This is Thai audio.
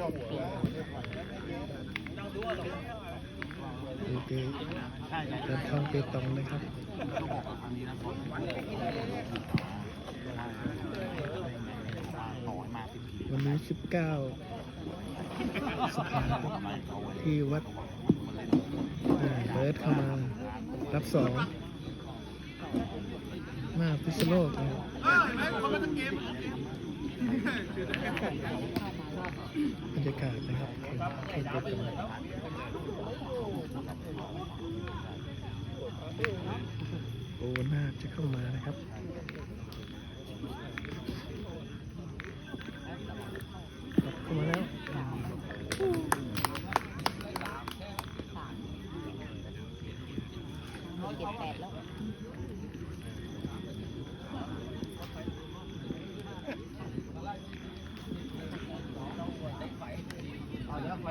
ดูดีเดินทางเปตองนะครับวันนี้19สิบห้าที่วัดเบิร์ดเข้ามารับสองมาพิษโลกนะครับ โอ้น่าจะเข้ามานะครับเข้ามาแล้วเจ็ดแปดแล้ว